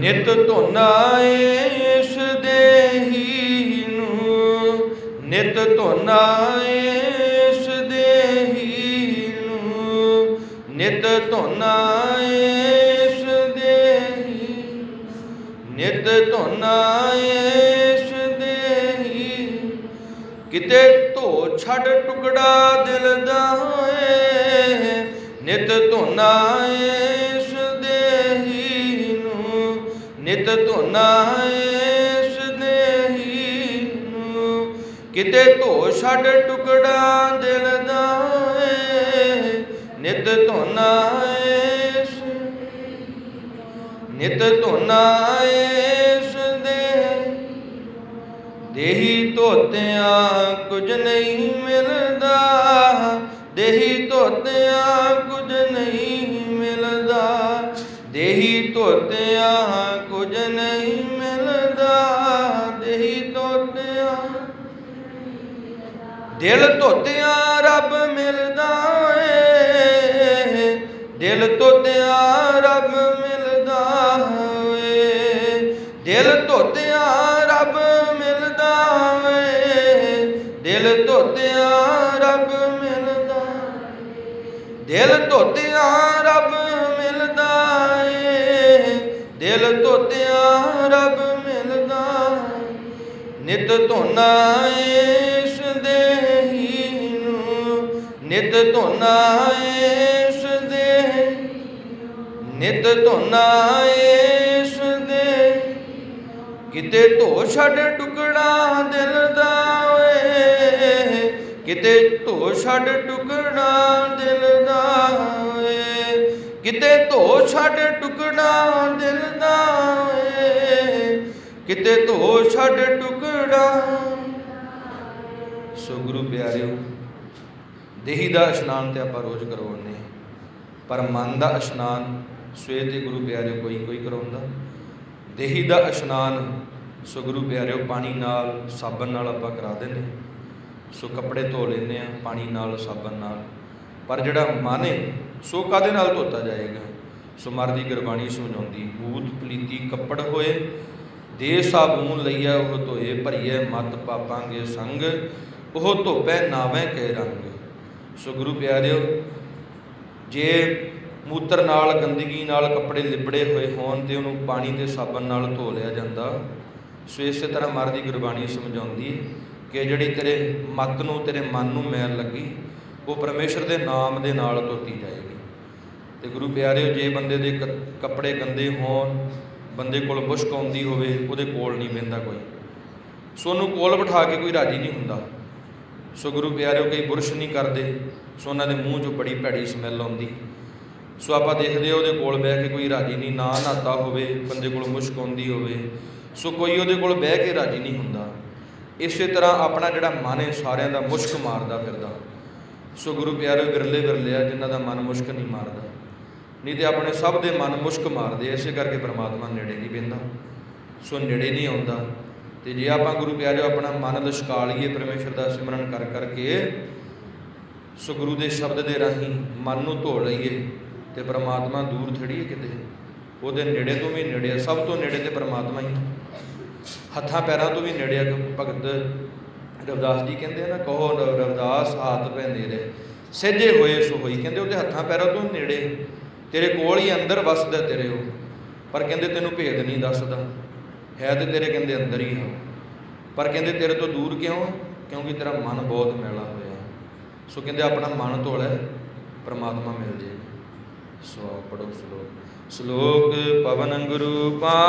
ਨਿਤ ਧੁਨਾ ਇਸ ਦੇਹੀ ਨੂੰ। ਨਿਤ ਧੁਨਾ ਇਸ ਦੇਹੀ ਨੂੰ। ਨਿਤ ਧੁਨਾ ਇਸ ਦੇਹੀ। ਨਿਤ ਧੁਨਾ ਇਸ ਦੇਹੀ। ਕਿਤੇ ਧੋ ਛੱਡ ਟੁਕੜਾ ਦਿਲ ਦਾ ਏ ਨਿਤ ਧੁਨਾ ਇਸ ਨਿਤ ਧੁਨਾ ਇਸ ਦੇਹੀ ਨੂੰ। ਕਿਤੇ ਧੋ ਛੱਡ ਟੁਕੜਾ ਦਿਲ ਦਾ ਏ ਨਿਤ ਧੁਨਾ ਇਸ ਨਿਤ ਧੁਨਾ ਇਸ ਦੇ ਦੇਹੀ ਧੋਤਿਆਂ ਕੁਝ ਨਹੀਂ ਮਿਲਦਾ, ਦੇਹੀ ਧੋਤਿਆਂ ਕੁਝ ਨਹੀਂ ਧੋਤਿਆਂ ਕੁਝ ਨਹੀਂ ਮਿਲਦਾ, ਦੇਹੀ ਧੋਤਿਆ। ਦਿਲ ਧੋਤਿਆਂ ਰੱਬ ਮਿਲਦਾ ਏ, ਦਿਲ ਧੋਤਿਆਂ ਰੱਬ ਮਿਲਦਾ ਏ, ਦਿਲ ਧੋਤਿਆਂ ਰੱਬ ਮਿਲਦਾ ਏ, ਦਿਲ ਧੋਤਿਆਂ ਰੱਬ ਮਿਲਦਾ। ਦਿਲ ਧੋਤਿਆਂ ਰੱਬ ਦਿਲ ਧੋਤਿਆਂ, ਰੱਬ ਮਿਲਦਾ। ਨਿਤ ਧੋਨਾ ਇਸ ਦੇਹੀ ਨੂੰ ਨਿਤ ਧੋਨਾ ਇਸ ਦੇ ਨਿਤ ਧੋਨਾ ਇਸ ਦੇ ਕਿਤੇ ਧੋ ਛੱਡ ਟੁਕੜਾ ਦਿਲ ਦਾ ਓਏ, ਕਿਤੇ ਧੋ ਛੱਡ ਟੁਕੜਾ ਦਿਲ ਦਾ ਕਿਤੇ ਧੋ ਛੱਡ ਟੁਕੜਾ ਦਿਲ ਦਾ ਓਏ ਕਿਤੇ ਧੋ ਛੱਡ ਟੁਕੜਾ ਸੋ ਗੁਰੂ ਪਿਆਰਿਓ, ਦੇਹੀ ਦਾ ਇਸ਼ਨਾਨ ਤੇ ਆਪਾਂ ਰੋਜ਼ ਕਰਵਾਉਂਦੇ ਹਾਂ। ਪਰ ਮਨ ਦਾ ਇਸ਼ਨਾਨ ਸਵੇਰ ਤੇ ਗੁਰੂ ਪਿਆਰਿਓ ਕੋਈ ਕੋਈ ਕਰਾਉਂਦਾ। ਦੇਹੀ ਦਾ ਇਸ਼ਨਾਨ ਸੋ ਗੁਰੂ ਪਿਆਰਿਓ ਪਾਣੀ ਨਾਲ, ਸਾਬਣ ਨਾਲ ਆਪਾਂ ਕਰਾ ਦਿੰਦੇ ਸੋ ਕੱਪੜੇ ਧੋ ਲੈਂਦੇ ਆ ਪਾਣੀ ਨਾਲ, ਸਾਬਣ ਨਾਲ। ਪਰ ਜਿਹੜਾ ਮਨ ਹੈ ਸੋ ਕਾਦੇ ਨਾਲ ਧੋਤਾ ਜਾਏਗਾ? ਸੋ ਮਰ ਦੀ ਗੁਰਬਾਣੀ ਸਮਝਾਉਂਦੀ ਬੂਤ ਪਲੀਤੀ ਕੱਪੜ ਹੋਏ ਦੇ ਸਾਬੂਨ ਲਈਆ ਉਹ ਧੋਏ ਭਰੀਏ ਮਤ ਪਾਪਾਂਗੇ ਸੰਗ, ਉਹ ਧੋਪੈ ਨਾਵੇਂ ਕੇ ਰੰਗ। ਸੋ ਗੁਰੂ ਪਿਆਰਿਓ, ਜੇ ਮੂਤਰ ਨਾਲ, ਗੰਦਗੀ ਨਾਲ ਕੱਪੜੇ ਲਿਬੜੇ ਹੋਏ ਹੋਣ ਤੇ ਉਹਨੂੰ ਪਾਣੀ ਤੇ ਸਾਬਣ ਨਾਲ ਧੋ ਲਿਆ ਜਾਂਦਾ, ਸੋ ਇਸੇ ਤਰ੍ਹਾਂ ਮਰਦੀ ਗੁਰਬਾਣੀ ਸਮਝਾਉਂਦੀ ਕਿ ਜਿਹੜੀ ਤੇਰੇ ਮਤ ਨੂੰ, ਤੇਰੇ ਮਨ ਨੂੰ ਮੈਲ ਲੱਗੀ ਉਹ ਪਰਮੇਸ਼ਰ ਦੇ ਨਾਮ ਦੇ ਨਾਲ ਧੋਤੀ ਜਾਏਗੀ। ਤੇ ਗੁਰੂ ਪਿਆਰਿਓ, ਜੇ ਬੰਦੇ ਦੇ ਕੱਪੜੇ ਗੰਦੇ ਹੋਣ, ਬੰਦੇ ਕੋਲ ਮੁਸ਼ਕ ਆਉਂਦੀ ਹੋਵੇ, ਉਹਦੇ ਕੋਲ ਨਹੀਂ ਬਹਿੰਦਾ ਕੋਈ। ਸੋ ਉਹਨੂੰ ਕੋਲ ਬਿਠਾ ਕੇ ਕੋਈ ਰਾਜੀ ਨਹੀਂ ਹੁੰਦਾ। ਸੋ ਗੁਰੂ ਪਿਆਰਿਓ ਕਈ ਬੁਰਸ਼ ਨਹੀਂ ਕਰਦੇ, ਸੋ ਉਹਨਾਂ ਦੇ ਮੂੰਹ 'ਚੋਂ ਬੜੀ ਭੈੜੀ ਸਮੈਲ ਆਉਂਦੀ। ਸੋ ਆਪਾਂ ਦੇਖਦੇ ਉਹਦੇ ਕੋਲ ਬਹਿ ਕੇ ਕੋਈ ਰਾਜੀ ਨਹੀਂ, ਨਾ ਨਹਾਤਾ ਹੋਵੇ, ਬੰਦੇ ਕੋਲ ਮੁਸ਼ਕ ਆਉਂਦੀ ਹੋਵੇ, ਸੋ ਕੋਈ ਉਹਦੇ ਕੋਲ ਬਹਿ ਕੇ ਰਾਜੀ ਨਹੀਂ ਹੁੰਦਾ। ਇਸੇ ਤਰ੍ਹਾਂ ਆਪਣਾ ਜਿਹੜਾ ਮਨ ਹੈ, ਸਾਰਿਆਂ ਦਾ ਮੁਸ਼ਕ ਮਾਰਦਾ ਫਿਰਦਾ। ਸੋ ਗੁਰੂ ਪਿਆਰਿਓ ਵਿਰਲੇ ਵਿਰਲੇ ਆ ਜਿਨ੍ਹਾਂ ਦਾ ਮਨ ਮੁਸ਼ਕ ਨਹੀਂ ਮਾਰਦਾ ਨਹੀਂ ਤੇ ਆਪਣੇ ਸਭ ਦੇ ਮਨ ਮੁਸ਼ਕ ਮਾਰਦੇ ਆ, ਇਸੇ ਕਰਕੇ ਪ੍ਰਮਾਤਮਾ ਨੇੜੇ ਨਹੀਂ ਬਹਿੰਦਾ। ਸੋ ਨੇੜੇ ਨਹੀਂ ਆਉਂਦਾ। ਤੇ ਜੇ ਆਪਾਂ ਗੁਰੂ ਪਿਆਰਿਓ ਆਪਣਾ ਮਨ ਲਸ਼ਕਾ ਲਈਏ ਪਰਮੇਸ਼ਰ ਦਾ ਸਿਮਰਨ ਕਰ ਕਰਕੇ ਸੋ ਗੁਰੂ ਦੇ ਸ਼ਬਦ ਦੇ ਰਾਹੀਂ ਮਨ ਨੂੰ ਧੋ ਲਈਏ ਤੇ ਪ੍ਰਮਾਤਮਾ ਦੂਰ ਥੜੀਏ ਹੈ ਕਿਤੇ। ਉਹਦੇ ਨੇੜੇ ਤੋਂ ਵੀ ਨੇੜੇ ਸਭ ਤੋਂ ਨੇੜੇ ਤੇ ਪ੍ਰਮਾਤਮਾ ਹੀ ਹੱਥਾਂ ਪੈਰਾਂ ਤੋਂ ਵੀ ਨੇੜੇ ਭਗਤ ਰਵਿਦਾਸ ਜੀ ਕਹਿੰਦੇ ਆ ਨਾ ਕਹੋ ਰ- ਰਵਿਦਾਸ ਹੱਥ ਪੈ ਸਹਿਜੇ ਹੋਏ ਸੋ ਹੋਈ। ਕਹਿੰਦੇ ਉਹਦੇ ਹੱਥਾਂ ਪੈਰਾਂ ਤੋਂ ਨੇੜੇ। ਤੇਰੇ ਕੋਲ ਹੀ ਅੰਦਰ ਵਸਦਾ ਤੇਰੇ ਉਹ। ਪਰ ਕਹਿੰਦੇ ਤੈਨੂੰ ਭੇਦ ਨਹੀਂ ਦੱਸਦਾ। ਹੈ ਤੇ ਤੇਰੇ ਕਹਿੰਦੇ ਅੰਦਰ ਹੀ ਆ ਪਰ ਕਹਿੰਦੇ ਤੇਰੇ ਤੋਂ ਦੂਰ ਕਿਉਂ ਕਿਉਂਕਿ ਤੇਰਾ ਮਨ ਬਹੁਤ ਮੈਲਾ ਹੋਇਆ ਸੋ ਕਹਿੰਦੇ ਆਪਣਾ ਮਨ ਧੋ ਲੈ ਪਰਮਾਤਮਾ ਮਿਲ ਜੇ। ਸੋ ਪੜੋ ਸ਼ਲੋਕ। ਸ਼ਲੋਕ ਪਵਨ ਗੁਰੂ ਪਾ